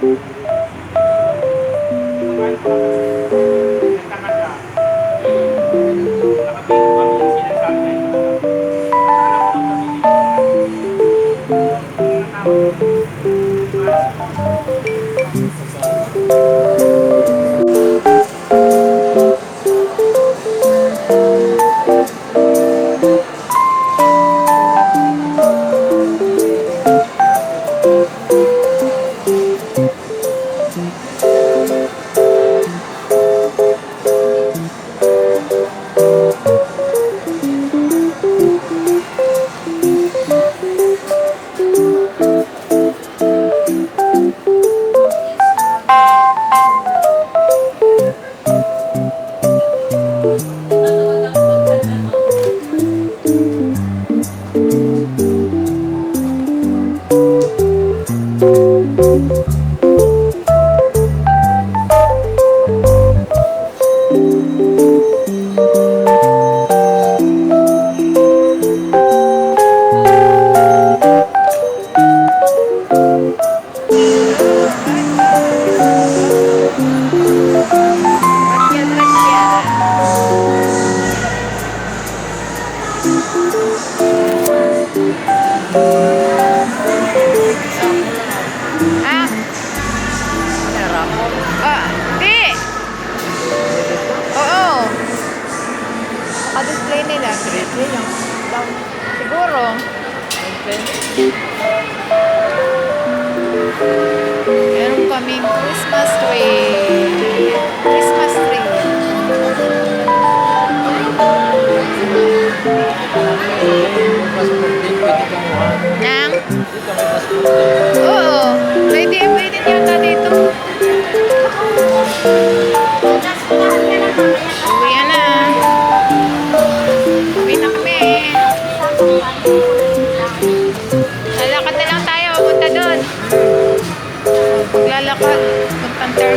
Thank you. Ah? Nila. Siguro. Meron kaming Christmas tree. Christmas tree. Nang? Oo.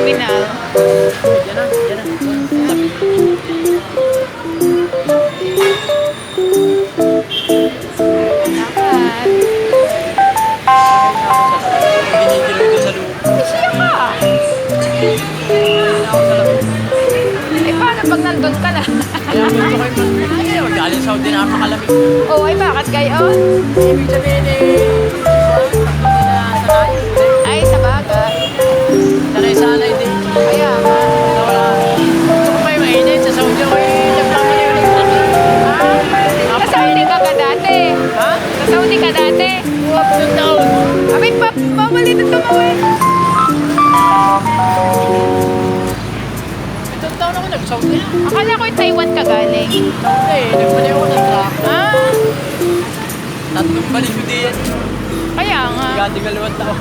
Terminal. Lakad. Siya ka. Eh, paano pag nandun ka na? Galing Saudi na napakalamig. oh, ay bakit gayon? Ibig sabihin eh, dati. Up to down. Abi, pa, pamalit ito eh. Itong taon ako nag-Saudi na. Akala ko yung Taiwan ka galing. Eh, nagpali ako ng truck. Ah, Tatlong balik ko din. kaya nga. Gati galawang taon.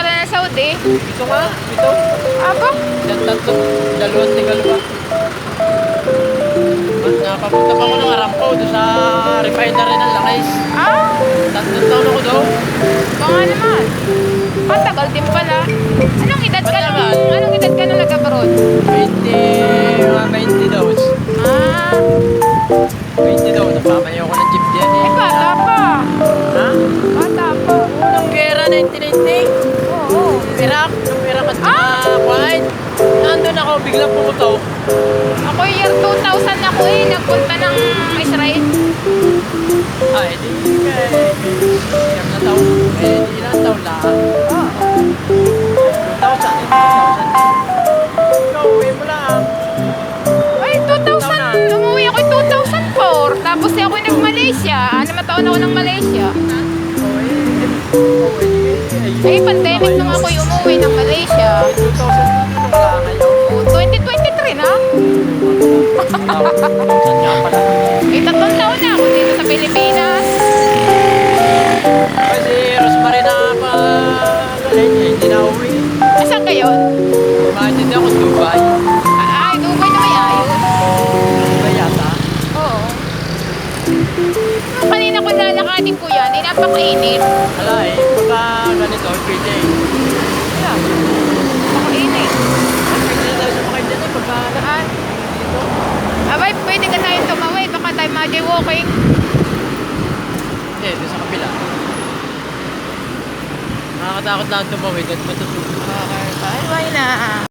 Pala na Saudi? Ito nga, ito. Abo? Yan tatlong, dalawang tigalawa. At napapunta pa ako ng Aramco doon sa refinery ng Lakis. Ah, Tatlong taon ako doon. baka naman. Ah, tagal din pala. Anong edad ka nung, anong edad ka nung nag-abroad? 20, mga 20 daw. Ah, ako, biglang pumutok. Ako year 2000 ako eh, nagpunta ng Israel. Ay, di kay... Siyam na taon. Eh, ilang taon lang. Oo. 2,000. 2,000. Ikaw, uwi mo lang. Ay, 2000, umuwi ako yung 2004. Tapos eh, ako nag-Malaysia. Ano taon ako ng Malaysia? Oh, eh, oh, eh, Eh, pandemic nung ako yung umuwi ng Malaysia. 2,000 Eh, tatlong taon na ako dito sa Pilipinas. Kasi Rosemary na pa galing eh, hindi na uwi. Asan kayo? Imagine ako sa Dubai. Ay, Dubai na may ayos. Dubai yata. Oo. Nung kanina ko lalakatin ko yan, eh, napakainit. Wala eh, pagka ganito, pwede. Wala. Napakainit. Pwede na tayo sumakay dyan eh, pagka Saan? Abay, pwede ka tayong tumawid. Baka tayo nga jaywalking. Hindi, doon sa kabila. Nakakatakot lang tumawid at matutulog. Okay, bye bye na.